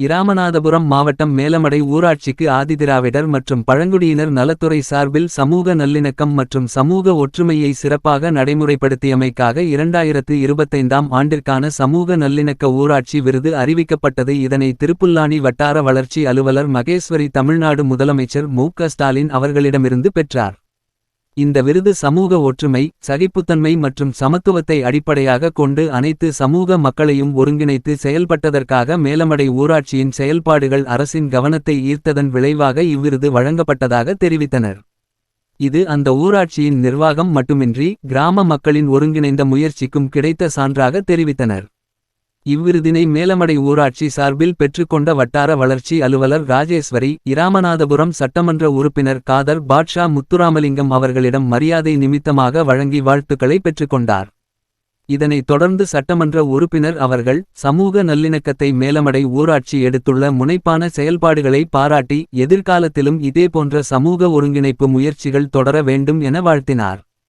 இராமநாதபுரம் மாவட்டம் மேலமடை ஊராட்சிக்கு ஆதிதிராவிடர் மற்றும் பழங்குடியினர் நலத்துறை சார்பில் சமூக நல்லிணக்கம் மற்றும் சமூக ஒற்றுமையை சிறப்பாக நடைமுறைப்படுத்தியமைக்காக இரண்டாயிரத்து இருபத்தைந்தாம் ஆண்டிற்கான சமூக நல்லிணக்க ஊராட்சி விருது அறிவிக்கப்பட்டது. இதனை திருப்புல்லானி வட்டார வளர்ச்சி அலுவலர் மகேஸ்வரி தமிழ்நாடு முதலமைச்சர் மு க ஸ்டாலின் அவர்களிடமிருந்து பெற்றார். இந்த விருது சமூக ஒற்றுமை சகிப்புத்தன்மை மற்றும் சமத்துவத்தை அடிப்படையாக கொண்டு அனைத்து சமூக மக்களையும் ஒருங்கிணைத்து செயல்பட்டதற்காக மேலமடை ஊராட்சியின் செயல்பாடுகள் அரசின் கவனத்தை ஈர்த்ததன் விளைவாக இவ்விருது வழங்கப்பட்டதாக தெரிவித்தனர். இது அந்த ஊராட்சியின் நிர்வாகம் மட்டுமின்றி கிராம மக்களின் ஒருங்கிணைந்த முயற்சிக்கும் கிடைத்த சான்றாக தெரிவித்தனர். இவ்விருதினை மேலமடை ஊராட்சி சார்பில் பெற்றுக்கொண்ட வட்டார வளர்ச்சி அலுவலர் ராஜேஸ்வரி இராமநாதபுரம் சட்டமன்ற உறுப்பினர் காதர் பாட்ஷா முத்துராமலிங்கம் அவர்களிடம் மரியாதை நிமித்தமாக வழங்கி வாழ்த்துக்களை பெற்றுக்கொண்டார். இதனைத் தொடர்ந்து சட்டமன்ற உறுப்பினர் அவர்கள் சமூக நல்லிணக்கத்தை மேலமடை ஊராட்சி எடுத்துள்ள முனைப்பான செயல்பாடுகளை பாராட்டி எதிர்காலத்திலும் இதேபோன்ற சமூக ஒருங்கிணைப்பு முயற்சிகள் தொடர வேண்டும் என வாழ்த்தினார்.